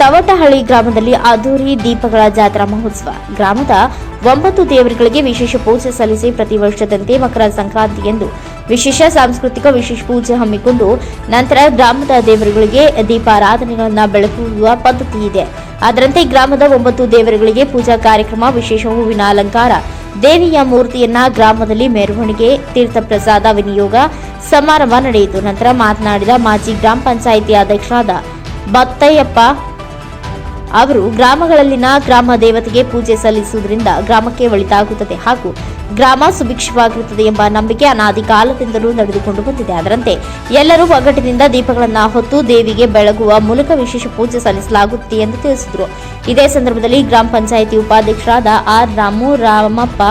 ತವಟಹಳ್ಳಿ ಗ್ರಾಮದಲ್ಲಿ ಅದ್ದೂರಿ ದೀಪಗಳ ಜಾತ್ರಾ ಮಹೋತ್ಸವ. ಗ್ರಾಮದ ಒಂಬತ್ತು ದೇವರುಗಳಿಗೆ ವಿಶೇಷ ಪೂಜೆ ಸಲ್ಲಿಸಿ ಪ್ರತಿ ವರ್ಷದಂತೆ ಮಕರ ಸಂಕ್ರಾಂತಿಯಂದು ವಿಶೇಷ ಸಾಂಸ್ಕೃತಿಕ ವಿಶೇಷ ಪೂಜೆ ಹಮ್ಮಿಕೊಂಡು ನಂತರ ಗ್ರಾಮದ ದೇವರುಗಳಿಗೆ ದೀಪಾರಾಧನೆಗಳನ್ನು ಬೆಳಗುವ ಪದ್ಧತಿ ಇದೆ. ಅದರಂತೆ ಗ್ರಾಮದ ಒಂಬತ್ತು ದೇವರುಗಳಿಗೆ ಪೂಜಾ ಕಾರ್ಯಕ್ರಮ, ವಿಶೇಷ ಹೂವಿನ ಅಲಂಕಾರ, ದೇವಿಯ ಮೂರ್ತಿಯನ್ನ ಗ್ರಾಮದಲ್ಲಿ ಮೆರವಣಿಗೆ, ತೀರ್ಥ ಪ್ರಸಾದ, ವಿನಿಯೋಗ ಸಮಾರಂಭ ನಡೆಯಿತು. ನಂತರ ಮಾತನಾಡಿದ ಮಾಜಿ ಗ್ರಾಮ ಪಂಚಾಯಿತಿ ಅಧ್ಯಕ್ಷರಾದ ಬತ್ತಯ್ಯಪ್ಪ ಅವರು ಗ್ರಾಮಗಳಲ್ಲಿನ ಗ್ರಾಮ ದೇವತೆಗೆ ಪೂಜೆ ಸಲ್ಲಿಸುವುದರಿಂದ ಗ್ರಾಮಕ್ಕೆ ಒಳಿತಾಗುತ್ತದೆ ಹಾಗೂ ಗ್ರಾಮ ಸುಭಿಕ್ಷವಾಗಿರುತ್ತದೆ ಎಂಬ ನಂಬಿಕೆ ಅನಾದಿ ಕಾಲದಿಂದಲೂ ನಡೆದುಕೊಂಡು ಬಂದಿದೆ. ಅದರಂತೆ ಎಲ್ಲರೂ ಒಗ್ಗಟ್ಟಿನಿಂದ ದೀಪಗಳನ್ನು ಹೊತ್ತು ದೇವಿಗೆ ಬೆಳಗುವ ಮೂಲಕ ವಿಶೇಷ ಪೂಜೆ ಸಲ್ಲಿಸಲಾಗುತ್ತಿದೆ ಎಂದು ತಿಳಿಸಿದರು. ಇದೇ ಸಂದರ್ಭದಲ್ಲಿ ಗ್ರಾಮ ಪಂಚಾಯಿತಿ ಉಪಾಧ್ಯಕ್ಷರಾದ ಆರ್ ರಾಮು, ರಾಮಪ್ಪ,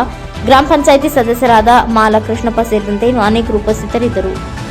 ಗ್ರಾಮ ಪಂಚಾಯಿತಿ ಸದಸ್ಯರಾದ ಮಾಲಕೃಷ್ಣಪ್ಪ ಸೇರಿದಂತೆ ಅನೇಕರು ಉಪಸ್ಥಿತರಿದ್ದರು.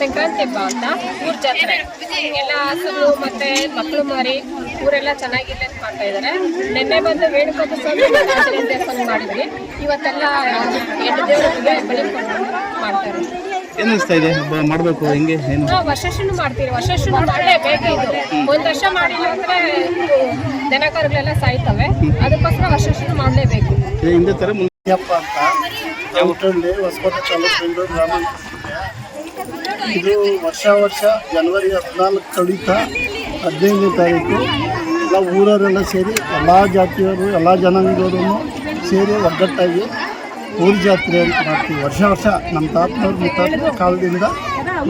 ಸಂಕ್ರಾಂತಿ ಹಬ್ಬ ಅಂತ ಊರ್ ಜಾತ್ರೆ. ಎಲ್ಲ ಹಸುಗಳು ಮತ್ತೆ ಮಕ್ಕಳು ಮಾರಿ ಊರೆಲ್ಲ ಚೆನ್ನಾಗಿಲ್ಲ ಅಂತ ಮಾಡ್ತಾ ಇದಾರೆ. ನಿನ್ನೆ ಬಂದು ವೇಣುಗೋಪಾಲ ಸ್ವಾಮಿ ದೇವಸ್ಥಾನ ಮಾಡಿದ್ವಿ. ಇವತ್ತೆಲ್ಲ ಎಂಟು ದೇವರಿಗೆ ಬಲಿ ಕೊಟ್ಟು ಮಾಡ್ತಾರೆ. ಏನ್ ಅನಿಸ್ತಾ ಇದೆ? ಹಬ್ಬ ಮಾಡಬೇಕು ಹೆಂಗೆ ಏನು? ನಾವು ವರ್ಷಶುನು ಮಾಡ್ತೀವಿ. ವರ್ಷಶುನು ಮಾಡಲೇಬೇಕು ಇದು. ಒಂದ್ ವರ್ಷ ಮಾಡಿಲ್ಲ ಅಂದ್ರೆ ದನಕರುಗಳೆಲ್ಲ ಸಾಯ್ತವೆ. ಅದಕ್ಕೋಸ್ಕರ ವರ್ಷಶುನು ಮಾಡಲೇಬೇಕು ಏ, ಹಿಂದೆ ತರ ಅಯ್ಯಪ್ಪ ಅಂತ. ಔಟಲ್ಲಿ ಹೊಸಕೋಟೆ ತಾಲೂಕು ಬೆಂಗಳೂರು ಗ್ರಾಮಾಂತರ ಇದು ವರ್ಷ ವರ್ಷ ಜನವರಿ ಹದಿನಾಲ್ಕು ಕಡಿತ ಹದಿನೈದನೇ ತಾರೀಕು. ಎಲ್ಲ ಊರವರೆಲ್ಲ ಸೇರಿ ಎಲ್ಲ ಜಾತಿಯವರು ಎಲ್ಲ ಜನಾಂಗದವರು ಸೇರಿ ಒಗ್ಗಟ್ಟಾಗಿ ಊರ ಜಾತ್ರೆ ಅಂತ ಮಾಡ್ತೀವಿ. ವರ್ಷ ವರ್ಷ ನಮ್ಮ ತಾತನವ್ರ ಮುತ್ತ ಕಾಲದಿಂದ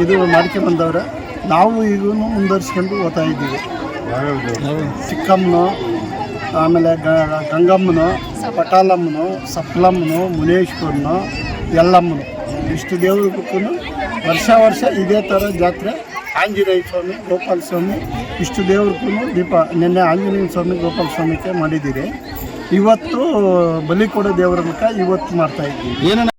ಇದು ಮಾಡ್ಕೊಂಡು ಬಂದವ್ರೆ. ನಾವು ಈಗೂ ಮುಂದುವರ್ಸ್ಕೊಂಡು ಓದ್ತಾ ಇದ್ದೀವಿ. ಚಿಕ್ಕಮ್ಮನು ಆಮೇಲೆ ಗಂಗಮ್ಮನು, ಪಟಾಲಮ್ಮನು, ಸಪ್ಲಮ್ಮನು, ಮುನೇಶ್ವರನು ಎಲ್ಲಮ್ಮನು ಇಷ್ಟು ದೇವ್ರಿಗೂ ವರ್ಷ ವರ್ಷ ಇದೇ ಥರ ಜಾತ್ರೆ. ಆಂಜನೇಯ ಸ್ವಾಮಿ, ಗೋಪಾಲ ಸ್ವಾಮಿ, ಇಷ್ಟು ದೇವ್ರಿಗೂ ದೀಪ, ನಿನ್ನೆ ಆಂಜನೇಯ ಸ್ವಾಮಿ, ಗೋಪಾಲ ಸ್ವಾಮಿಗೆ ಮಾಡಿದ್ದೀರಿ. ಇವತ್ತು ಬಲಿ ಕೊಡೋ ದೇವರ ಮುಖ ಇವತ್ತು ಮಾಡ್ತಾ ಇದ್ದೀವಿ. ಏನನ್ನ